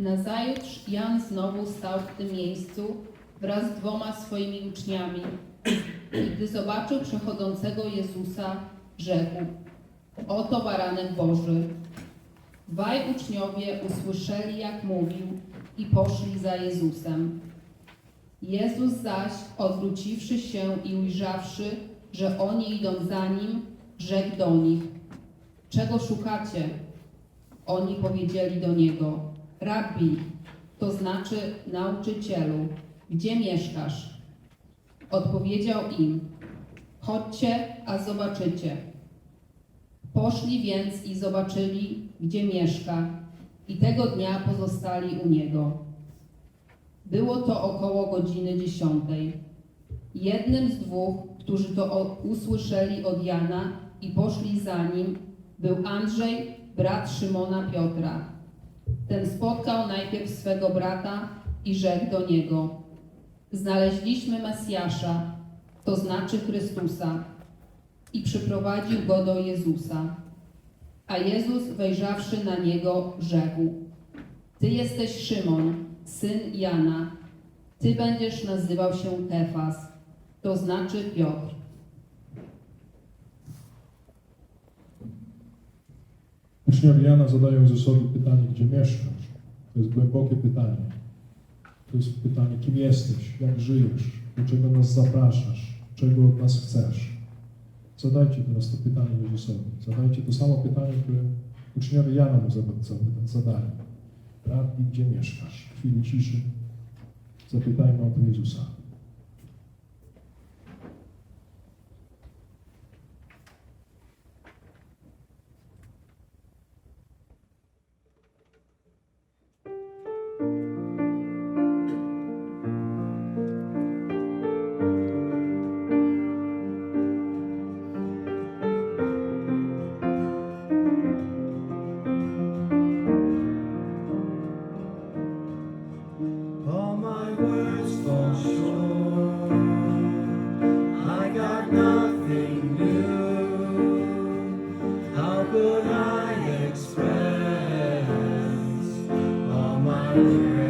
Nazajutrz Jan znowu stał w tym miejscu wraz z dwoma swoimi uczniami. I gdy zobaczył przechodzącego Jezusa, rzekł: Oto baranek Boży. Dwaj uczniowie usłyszeli, jak mówił, i poszli za Jezusem. Jezus zaś, odwróciwszy się i ujrzawszy, że oni idą za nim, rzekł do nich: Czego szukacie? Oni powiedzieli do niego: Rabbi, to znaczy nauczycielu, gdzie mieszkasz? Odpowiedział im: Chodźcie, a zobaczycie. Poszli więc i zobaczyli, gdzie mieszka, i tego dnia pozostali u niego. Było to około godziny dziesiątej. Jednym z dwóch, którzy to usłyszeli od Jana i poszli za nim, był Andrzej, brat Szymona Piotra. Ten spotkał najpierw swego brata i rzekł do niego: Znaleźliśmy Mesjasza, to znaczy Chrystusa, i przyprowadził go do Jezusa. A Jezus, wejrzawszy na niego, rzekł: Ty jesteś Szymon, syn Jana. Ty będziesz nazywał się Kefas, to znaczy Piotr. Uczniowie Jana zadają Jezusowi pytanie, gdzie mieszkasz? To jest głębokie pytanie. To jest pytanie, kim jesteś, jak żyjesz, do czego nas zapraszasz, czego od nas chcesz. Zadajcie teraz to pytanie Jezusowi. Zadajcie to samo pytanie, które uczniowie Jana mu zada- zada- zadali. Rabbi, gdzie mieszkasz? W chwili ciszy zapytajmy o to Jezusa. Thank you.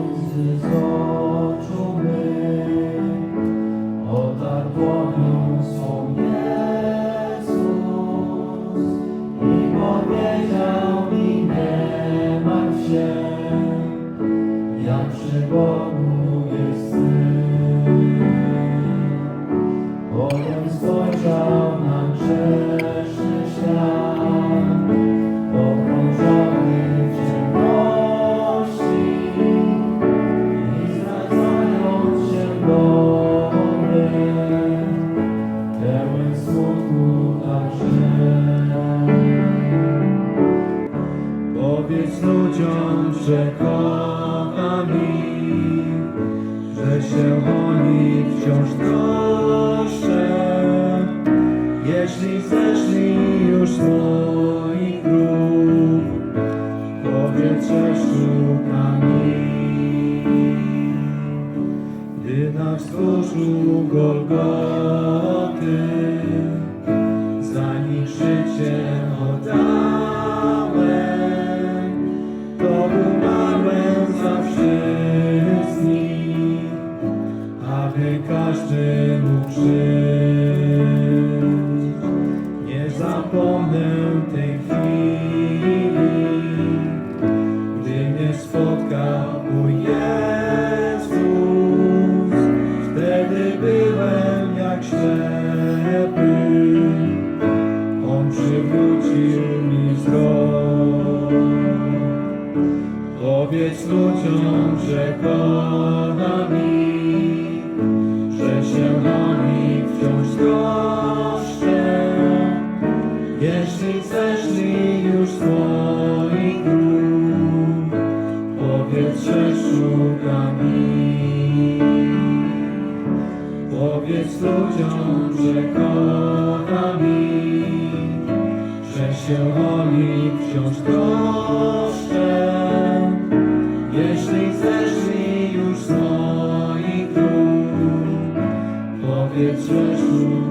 oh. Że kocham ich, że się o nich wciąż troszczę. Jeśli zeszli już z moich dróg, powiedz, że szukam ich. Gdy na wzgórzu Golgoty troszczę. Jeśli zeszli już z moich dróg, powiedz, że szukam ich. Powiedz ludziom, że kocham ich, że się o nich wciąż troszczę. Just.